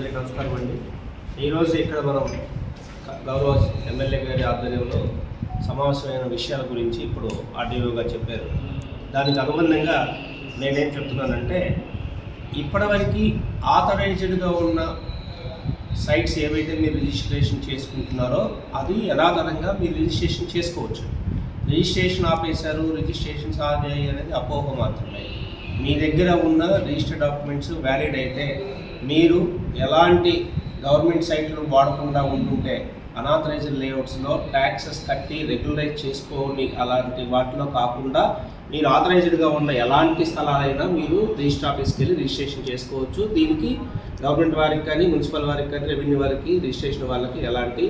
అందరికీ నమస్కారం అండి. ఈరోజు ఇక్కడ మనం గౌరవ ఎమ్మెల్యే గారి ఆధ్వర్యంలో సమావేశమైన విషయాల గురించి ఇప్పుడు ఆర్డీఓ గారు చెప్పారు. దానికి అనుబంధంగా నేనేం చెప్తున్నానంటే ఇప్పటివరకు ఆథరైజ్డ్గా ఉన్న సైట్స్ ఏవైతే మీరు రిజిస్ట్రేషన్ చేసుకుంటున్నారో అది యథాతథంగా మీరు రిజిస్ట్రేషన్ చేసుకోవచ్చు. రిజిస్ట్రేషన్ ఆపేశారు రిజిస్ట్రేషన్ సాధ్యాయి అనేది అపోహ మాత్రమే. మీ దగ్గర ఉన్న రిజిస్టర్ డాక్యుమెంట్స్ వ్యాలిడ్ అయితే మీరు ఎలాంటి గవర్నమెంట్ సైట్లు వాడకుండా ఉంటుంటే అనాథరైజ్డ్ లేఅవుట్స్లో ట్యాక్సెస్ కట్టి రెగ్యులరైజ్ చేసుకోని అలాంటి వాటిలో కాకుండా మీరు ఆథరైజ్డ్గా ఉన్న ఎలాంటి స్థలాలైనా మీరు రిజిస్టర్ ఆఫీస్కి వెళ్ళి రిజిస్ట్రేషన్ చేసుకోవచ్చు. దీనికి గవర్నమెంట్ వారికి కానీ మున్సిపల్ వారికి కానీ రెవెన్యూ వారికి రిజిస్ట్రేషన్ వాళ్ళకి ఎలాంటి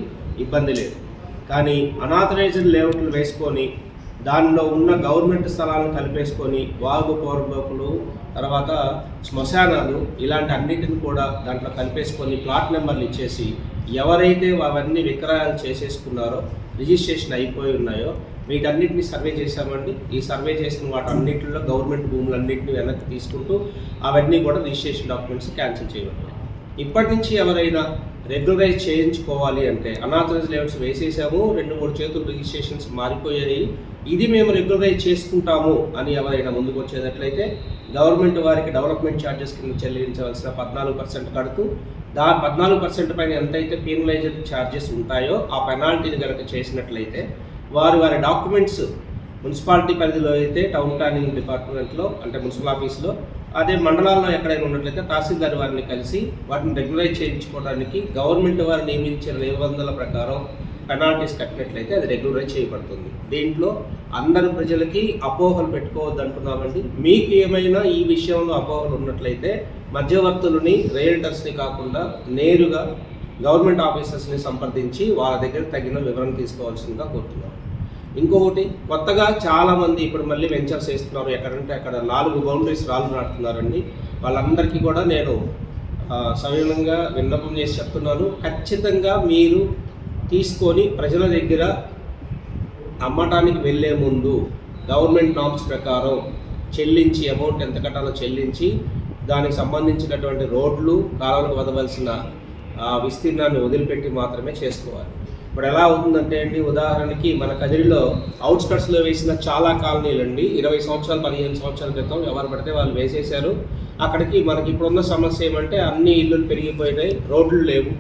ఇబ్బంది లేదు. కానీ అనాథరైజ్డ్ లేఅవుట్లు వేసుకొని దానిలో ఉన్న గవర్నమెంట్ స్థలాలను కలిపేసుకొని వాగు పౌరబోకులు తర్వాత శ్మశానాలు ఇలాంటి అన్నిటిని కూడా దాంట్లో కలిపేసుకొని ప్లాట్ నెంబర్లు ఇచ్చేసి ఎవరైతే అవన్నీ విక్రయాలు చేసేసుకున్నారో రిజిస్ట్రేషన్ అయిపోయి ఉన్నాయో వీటన్నిటిని సర్వే చేశామండి. ఈ సర్వే చేసిన వాటన్నిటిలో గవర్నమెంట్ భూములన్నింటినీ వెనక్కి తీసుకుంటూ అవన్నీ కూడా రిజిస్ట్రేషన్ డాక్యుమెంట్స్ క్యాన్సిల్ చేయబడ్డాయి. ఇప్పటి నుంచి ఎవరైనా రెగ్యులరైజ్ చేయించుకోవాలి అంటే అనాథరైజ్ లెవెల్స్ వేసేసాము రెండు మూడు చేతులు రిజిస్ట్రేషన్స్ మారిపోయాయి. ఇది మేము రెగ్యులరైజ్ చేసుకుంటాము అని ఎవరైనా ముందుకు వచ్చేటట్లయితే గవర్నమెంట్ వారికి డెవలప్మెంట్ ఛార్జెస్ కింద చెల్లించవలసిన పద్నాలుగు పర్సెంట్ కడుతూ దా పద్నాలుగు పర్సెంట్ పైన ఎంతైతే పీనలైజర్ ఛార్జెస్ ఉంటాయో ఆ పెనాల్టీని కనుక చేసినట్లయితే వారు వారి డాక్యుమెంట్స్ మున్సిపాలిటీ పరిధిలో అయితే టౌన్ ప్లానింగ్ డిపార్ట్మెంట్లో అంటే మున్సిపల్ ఆఫీస్లో అదే మండలాల్లో ఎక్కడైనా ఉన్నట్లయితే తహసీల్దార్ వారిని కలిసి వాటిని రెగ్యులైజ్ చేయించుకోవడానికి గవర్నమెంట్ వారు నియమించిన నిబంధనల ప్రకారం పెనాల్టీస్ కట్టినట్లయితే అది రెగ్యులరైజ్ చేయబడుతుంది. దీంట్లో అందరు ప్రజలకి అపోహలు పెట్టుకోవద్దు అంటున్నామండి. మీకు ఏమైనా ఈ విషయంలో అపోహలు ఉన్నట్లయితే మధ్యవర్తులని రియల్టర్స్ని కాకుండా నేరుగా గవర్నమెంట్ ఆఫీసర్స్ని సంప్రదించి వాళ్ళ దగ్గర తగిన వివరణ తీసుకోవాల్సిందిగా కోరుతున్నాం. ఇంకొకటి కొత్తగా చాలామంది ఇప్పుడు మళ్ళీ వెంచర్స్ వేస్తున్నారు. ఎక్కడంటే అక్కడ నాలుగు బౌండరీస్ రాళ్ళు నాటుతున్నారండి. వాళ్ళందరికీ కూడా నేను సవినంగా విన్నపం చేసి చెప్తున్నాను. ఖచ్చితంగా మీరు తీసుకొని ప్రజల దగ్గర అమ్మటానికి వెళ్ళే ముందు గవర్నమెంట్ నామ్స్ ప్రకారం చెల్లించి అమౌంట్ ఎంత కట్టాలో చెల్లించి దానికి సంబంధించినటువంటి రోడ్లు కాలువలకు వదవలసిన విస్తీర్ణాన్ని వదిలిపెట్టి మాత్రమే చేసుకోవాలి. ఇప్పుడు ఎలా అవుతుందంటే అండి ఉదాహరణకి మన కదిరిలో అవుట్స్కట్స్లో వేసిన చాలా కాలనీలు అండి. ఇరవై సంవత్సరాలు పదిహేను సంవత్సరాల క్రితం ఎవరు పడితే వాళ్ళు వేసేశారు. అక్కడికి మనకి ఇప్పుడున్న సమస్య ఏమంటే అన్ని ఇల్లులు పెరిగిపోయినాయి రోడ్లు లేవు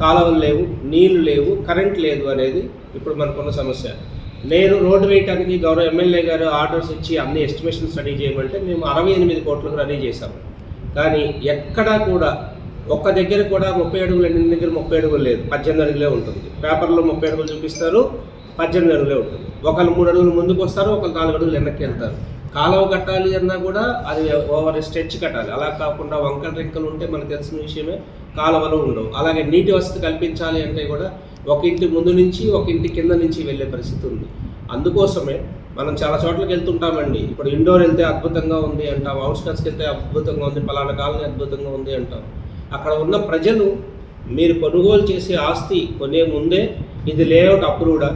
కాలువలు లేవు నీళ్ళు లేవు కరెంట్ లేదు అనేది ఇప్పుడు మనకున్న సమస్య. నేను రోడ్డు వేయడానికి గౌరవ ఎమ్మెల్యే గారు ఆర్డర్స్ ఇచ్చి అన్ని ఎస్టిమేషన్ రెడీ చేయమంటే మేము అరవై ఎనిమిది కోట్లకు రెడీ చేశాము. కానీ ఎక్కడా కూడా ఒక్క దగ్గర కూడా ముప్పై అడుగులు ఎన్ని దగ్గర ముప్పై అడుగులు లేదు. పద్దెనిమిది అడుగులే ఉంటుంది. పేపర్లో ముప్పై అడుగులు చూపిస్తారు పద్దెనిమిది అడుగులే ఉంటుంది. ఒకళ్ళు మూడు అడుగులు ముందుకు వస్తారు ఒకళ్ళు నాలుగు అడుగులు వెనక్కి వెళ్తారు. కాలువ కట్టాలి అన్నా కూడా అది ఓవర్ స్ట్రెచ్ కట్టాలి. అలా కాకుండా వంకల రెక్కలు ఉంటే మనకు తెలిసిన విషయమే కాలువలు ఉండవు. అలాగే నీటి వసతి కల్పించాలి అంటే కూడా ఒక ఇంటి ముందు నుంచి ఒక ఇంటి కింద నుంచి వెళ్ళే పరిస్థితి ఉంది. అందుకోసమే మనం చాలా చోట్లకి వెళ్తుంటామండి. ఇప్పుడు ఇండోర్ వెళ్తే అద్భుతంగా ఉంది అంటాం. అవుట్స్కట్స్కి వెళ్తే అద్భుతంగా ఉంది. పలానా కాలనీ అద్భుతంగా ఉంది అంటాం. అక్కడ ఉన్న ప్రజలు మీరు కొనుగోలు చేసే ఆస్తి కొనే ముందే ఇది లేఅవుట్ అప్రూవ్డా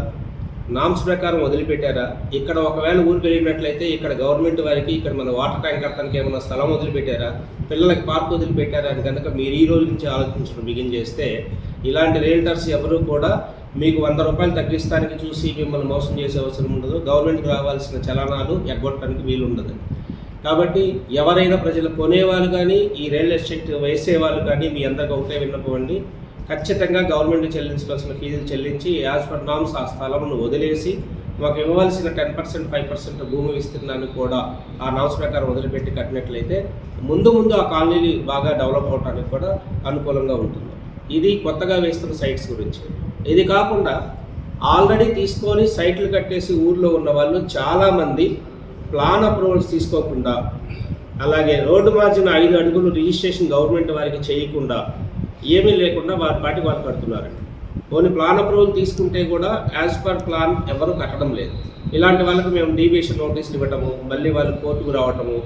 నామ్స్ ప్రకారం వదిలిపెట్టారా? ఇక్కడ ఒకవేళ ఊరికి వెళ్ళినట్లయితే ఇక్కడ గవర్నమెంట్ వారికి ఇక్కడ మన వాటర్ ట్యాంక్ కట్టడానికి ఏమైనా స్థలం వదిలిపెట్టారా? పిల్లలకి పార్క్ వదిలిపెట్టారా అని కనుక మీరు ఈ రోజు నుంచి ఆలోచించడం బిగిన్ చేస్తే ఇలాంటి రియల్టర్స్ ఎవరు కూడా మీకు వంద రూపాయలు తగ్గిస్తానికి చూసి మిమ్మల్ని మోసం చేసే అవసరం ఉండదు. గవర్నమెంట్కి రావాల్సిన చలనాలు ఎగ్గొట్టడానికి వీలు ఉండదు కాబట్టి ఎవరైనా ప్రజలు కొనేవాళ్ళు కానీ ఈ రియల్ ఎస్టేట్ వేసేవాళ్ళు కానీ మీ అందరికి ఒకటే విన్నపండి ఖచ్చితంగా గవర్నమెంట్ చెల్లించవలసిన ఫీజులు చెల్లించి యాజ్ పర్ నామ్స్ ఆ స్థలంను వదిలేసి మాకు ఇవ్వవలసిన టెన్ పర్సెంట్ ఫైవ్ పర్సెంట్ భూమి విస్తీర్ణాన్ని కూడా ఆ నామ్స్ ప్రకారం వదిలిపెట్టి కట్టినట్లయితే ముందు ముందు ఆ కాలనీలు బాగా డెవలప్ అవడానికి కూడా అనుకూలంగా ఉంటుంది. ఇది కొత్తగా వేస్తున్న సైట్స్ గురించి. ఇది కాకుండా ఆల్రెడీ తీసుకొని సైట్లు కట్టేసి ఊర్లో ఉన్న వాళ్ళు చాలామంది ప్లాన్ అప్రూవల్స్ తీసుకోకుండా అలాగే రోడ్డు మార్జిన్ ఐదు అడుగులు రిజిస్ట్రేషన్ గవర్నమెంట్ వారికి చేయకుండా ఏమీ లేకుండా వారి పాటి వారు కడుతున్నారండి కొన్ని ప్లాన్ అప్రూవల్ తీసుకుంటే కూడా యాజ్ పర్ ప్లాన్ ఎవరు కట్టడం లేదు. ఇలాంటి వాళ్ళకి మేము డీవియేషన్ నోటీసులు ఇవ్వటము మళ్ళీ వాళ్ళు కోర్టుకు రావటము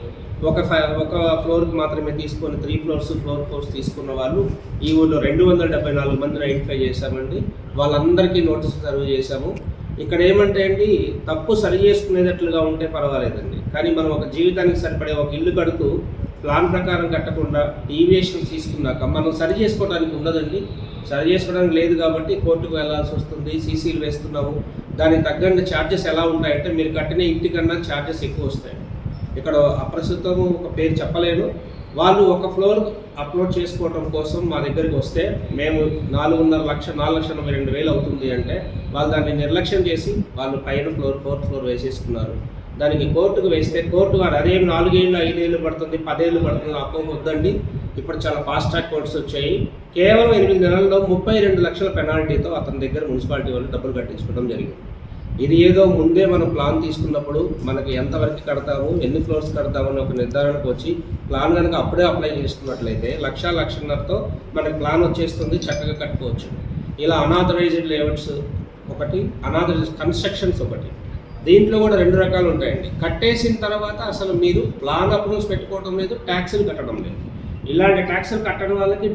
ఒక ఫైవ్ ఒక ఫ్లోర్కి మాత్రమే తీసుకొని త్రీ ఫ్లోర్స్ ఫ్లోర్ ఫ్లోర్స్ తీసుకున్న వాళ్ళు ఈ ఊళ్ళో రెండు వందల డెబ్బై నాలుగు మందిని ఐడెంటిఫై చేశామండి. వాళ్ళందరికీ నోటీసులు సర్వ్ చేశాము. ఇక్కడ ఏమంటే అండి తప్పు సరి చేసుకునేటట్లుగా ఉంటే పర్వాలేదండి. కానీ మనం ఒక జీవితానికి సరిపడే ఒక ఇల్లు కడుతూ ప్లాన్ ప్రకారం కట్టకుండా డీవియేషన్ తీసుకున్నాక మనం సరి చేసుకోవడానికి ఉండదండి. సరి చేసుకోవడానికి లేదు కాబట్టి కోర్టుకు వెళ్ళాల్సి వస్తుంది సీసీలు వేస్తున్నాము. దానికి తగ్గండి ఛార్జెస్ ఎలా ఉంటాయంటే మీరు కట్టిన ఇంటికన్నా ఛార్జెస్ ఎక్కువ వస్తాయి ఇక్కడ అప్రస్తుతం ఒక పేరు చెప్పలేను. వాళ్ళు ఒక ఫ్లోర్ అప్లోడ్ చేసుకోవడం కోసం మా దగ్గరికి వస్తే మేము నాలుగున్నర లక్ష నాలుగు లక్షల నలభై రెండు వేలు అవుతుంది అంటే వాళ్ళు దాన్ని నిర్లక్ష్యం చేసి వాళ్ళు పైన ఫ్లోర్ ఫోర్త్ ఫ్లోర్ వేసేసుకున్నారు. దానికి కోర్టుకు వేస్తే కోర్టు వాడు అదే నాలుగేళ్ళు ఐదేళ్ళు పడుతుంది పదేళ్ళు పడుతుంది అప్పం వద్దండి. ఇప్పుడు చాలా ఫాస్ట్ ట్రాక్ కోర్ట్స్ వచ్చాయి. కేవలం ఎనిమిది నెలల్లో ముప్పై రెండు లక్షల పెనాల్టీతో అతని దగ్గర మున్సిపాలిటీ వాళ్ళు డబ్బులు కట్టించుకోవడం జరిగింది. ఇది ఏదో ముందే మనం ప్లాన్ తీసుకున్నప్పుడు మనకి ఎంతవరకు కడతాము ఎన్ని ఫ్లోర్స్ కడతాము అని ఒక నిర్ధారణకు వచ్చి ప్లాన్ కనుక అప్పుడే అప్లై చేసుకున్నట్లయితే లక్ష లక్షన్నరతో మనకి ప్లాన్ వచ్చేస్తుంది చక్కగా కట్టుకోవచ్చు. ఇలా అనాథరైజ్డ్ లేఅవుట్స్ ఒకటి అనాథరైజ్డ్ కన్స్ట్రక్షన్స్ ఒకటి. దీంట్లో కూడా రెండు రకాలు ఉంటాయండి. కట్టేసిన తర్వాత అసలు మీరు ప్లాన్ అప్రూవ్స్ పెట్టుకోవడం లేదు ట్యాక్సులు కట్టడం లేదు. ఇలాంటి ట్యాక్సులు కట్టడం వాళ్ళకి